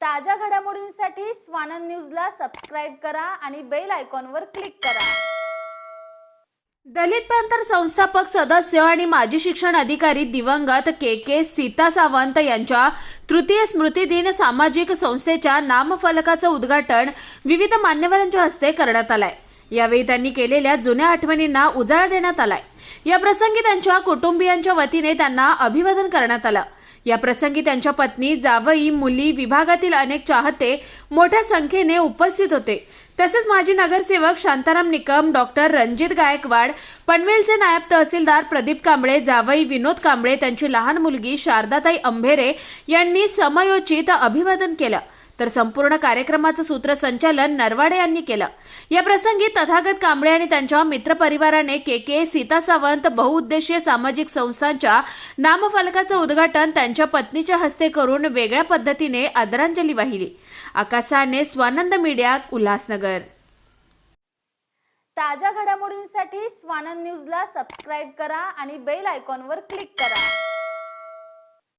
ताज्या घडामोडींसाठी स्वानंद न्यूजला सबस्क्राईब करा आणि बेल आयकॉनवर क्लिक करा. दलित पॅंथर संस्थापक सदस्य आणि माजी शिक्षण अधिकारी दिवंगत के के सीता सावंत यांच्या तृतीय स्मृती दिन सामाजिक संस्थेच्या नामफलकाचं उद्घाटन विविध मान्यवरांच्या हस्ते करण्यात आलंय. यावेळी त्यांनी केलेल्या जुन्या आठवणींना उजाळा देण्यात आलाय. या प्रसंगी त्यांच्या कुटुंबियांच्या वतीने त्यांना अभिवादन करण्यात आलं. या प्रसंगी त्यांच्या पत्नी जावई मुली विभागातील अनेक चाहते मोठ्या संख्येने उपस्थित होते. तसेच माजी नगरसेवक शांताराम निकम डॉक्टर रणजित गायकवाड पनवेलचे नायब तहसीलदार प्रदीप कांबळे जावई विनोद कांबळे त्यांची लहान मुलगी शारदाताई अंभेरे यांनी समयोचित अभिवादन केलं. तर संपूर्ण कार्यक्रमाचं सूत्रसंचालन नरवाडे यांनी केलं. या प्रसंगी तथागत कांबळे आणि त्यांच्या मित्रपरिवाराने के के सीता सावंत बहुउद्देशीय सामाजिक संस्थांच्या नामफलकाचं उद्घाटन त्यांच्या पत्नीच्या हस्ते करून वेगळ्या पद्धतीने आदरांजली वाहिली. आकाशाने स्वानंद मीडिया उल्हासनगर. ताज्या घडामोडींसाठी स्वानंद न्यूजला सबस्क्राईब करा आणि बेल आयकॉनवर क्लिक करा.